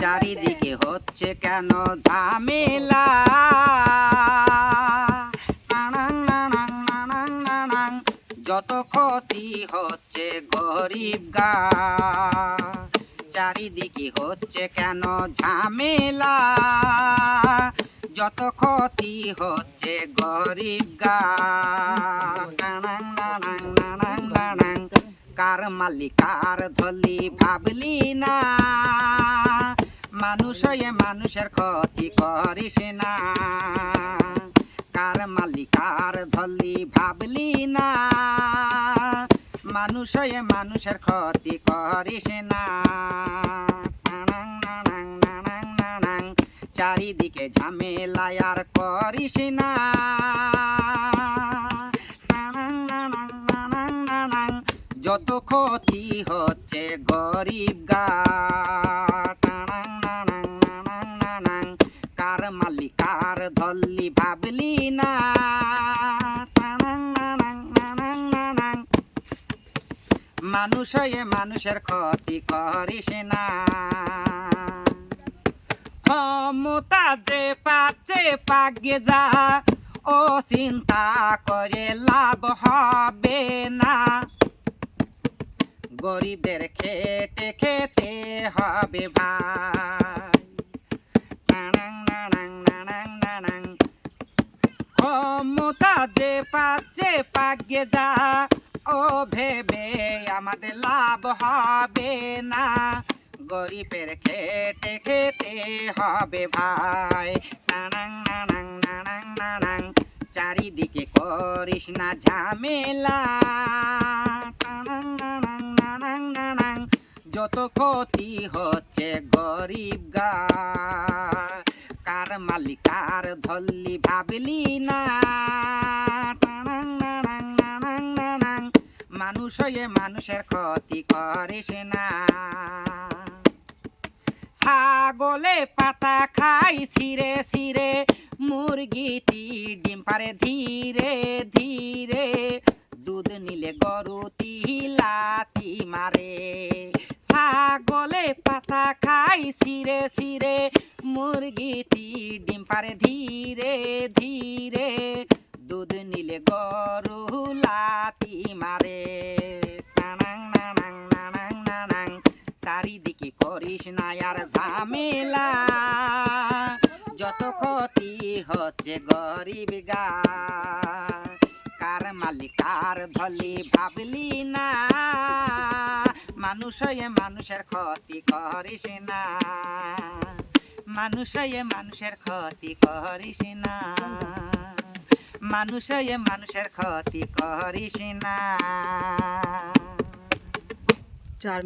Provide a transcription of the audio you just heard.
চারিদিকে হচ্ছে। কেন ঝামেলা? যত ক্ষতি হচ্ছে গরিব গা। চারিদিকে হচ্ছে কেন ঝামেলা? যত ক্ষতি হচ্ছে গরিব গা। কার মালিকার ধলি ভাবলি না? মানুষ হয়ে মানুষের ক্ষতি করিস না। কার মালিকার ধলি ভাবলি না? মানুষ হয়ে মানুষের ক্ষতি করিস না। চারিদিকে ঝামেলা আর করিস না। যত ক্ষতি হচ্ছে গরিব গা। কার মালিকার ধল্লি ভাবলি না। মানুষ হয়ে মানুষের ক্ষতি করিস না। ক্ষমতা যে পাচ্ছে পাগে যা। ও চিন্তা করে লাভ হবে না। গরিবদের খেটে খেতে হবে ভাই। নানাং নানাং নানাং নানাং। ক্ষমতা যে পাচ্ছে পাগে যা। ও ভেবে আমাদের লাভ হবে না। গরিবের খেটে খেতে হবে ভাই। নানাং নানাং নানাং নানাং। চারিদিকে করিস না ঝামেলা। যত ক্ষতি হচ্ছে গরিব গা। কার মালিকার ধল্লি ভাবলি না। মানুষ হয়ে মানুষের ক্ষতি করিস না। ছাগলে পাতা খাই ছিঁড়ে ছিঁড়ে মুরগিটি ডিম পারে ধীরে ধীরে। দুধ নিলে গরুটি লাতি মারে। ছাগলে পাতা খাই, ছিঁড়ে ছিঁড়ে। মুরগিটি ডিম পারে ধীরে ধীরে। দুধ নিলে গরু লাতি মারে। নানাং নানাং নানাং নানাং। চারিদিকে করিস না আর ঝামেলা। যত ক্ষতি হচ্ছে গরিব গা। কার মালিকার ধলি ভাবলি না। মানুষ মানুষের ক্ষতি করিস না। মানুষ মানুষের ক্ষতি করিস না। মানুষ মানুষের ক্ষতি করিস না। চার